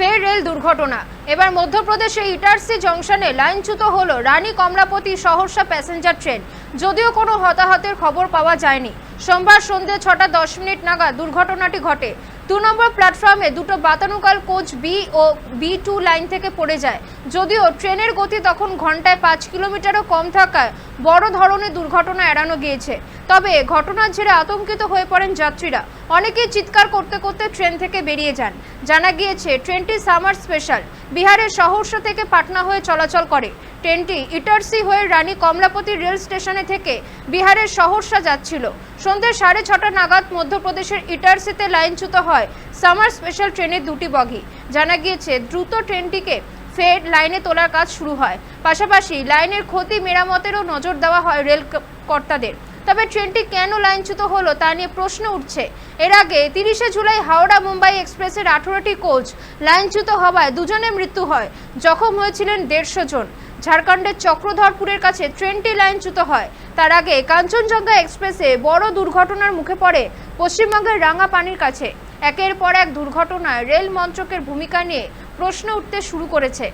ফের রেল দুর্ঘটনা। এবার মধ্যপ্রদেশে ইটারসি জংশনে লাইনচ্যুত হলো রানী কমলাপতি সহরসা প্যাসেঞ্জার ট্রেন। যদিও কোনো হতাহতের খবর পাওয়া যায়নি। সোমবার সন্ধ্যে ছটা দশ মিনিট নাগাদ দুর্ঘটনাটি ঘটে। দু নম্বর প্ল্যাটফর্মে দুটো বাতানুকাল কোচ বি ও বি টু লাইন থেকে পড়ে যায়। যদিও ট্রেনের গতি তখন ঘন্টায় পাঁচ কিলোমিটারও কম থাকায় বড় ধরনের দুর্ঘটনা এড়ানো গিয়েছে। তবে ঘটনার জেরে আতঙ্কিত হয়ে পড়েন যাত্রীরা। অনেকেই চিৎকার করতে করতে ট্রেন থেকে বেরিয়ে যান। জানা গিয়েছে, ট্রেনটি সামার স্পেশাল। বিহারের শহরসা থেকে পাটনা হয়ে চলাচল করে। ট্রেনটি ইটারসি হয়ে রানী কমলাপতি রেল স্টেশনে থেকে বিহারের শহরসা যাচ্ছিল। সন্ধ্যে সাড়ে ছটা নাগাদ মধ্যপ্রদেশের ইটারসিতে লাইনচ্যুত হয় সামার স্পেশাল ট্রেনের দুটি বগি। জানা গিয়েছে, দ্রুত ট্রেনটিকে ফের লাইনে তোলার কাজ শুরু হয়। পাশাপাশি লাইনের ক্ষতি মেরামতেরও নজর দেওয়া হয় রেল কর্তাদের। তবে ট্রেনটি কেন লাইনচ্যুত হলো তা নিয়ে প্রশ্ন উঠছে। এর আগে তিরিশে জুলাই হাওড়া মুম্বাই এক্সপ্রেসের আঠেরোটি কোচ লাইনচ্যুত হওয়ায় দুজনে মৃত্যু হয়, জখম হয়েছিলেন দেড়শো জন। ঝাড়খণ্ডের চক্রধরপুরের কাছে ট্রেনটি লাইনচ্যুত হয়। তার আগে কাঞ্চনজঙ্ঘা এক্সপ্রেসে বড় দুর্ঘটনার মুখে পড়ে পশ্চিমবঙ্গের রাঙাপানির কাছে। একের পর এক দুর্ঘটনায় রেল মন্ত্রকের ভূমিকা নিয়ে প্রশ্ন উঠতে শুরু করেছে।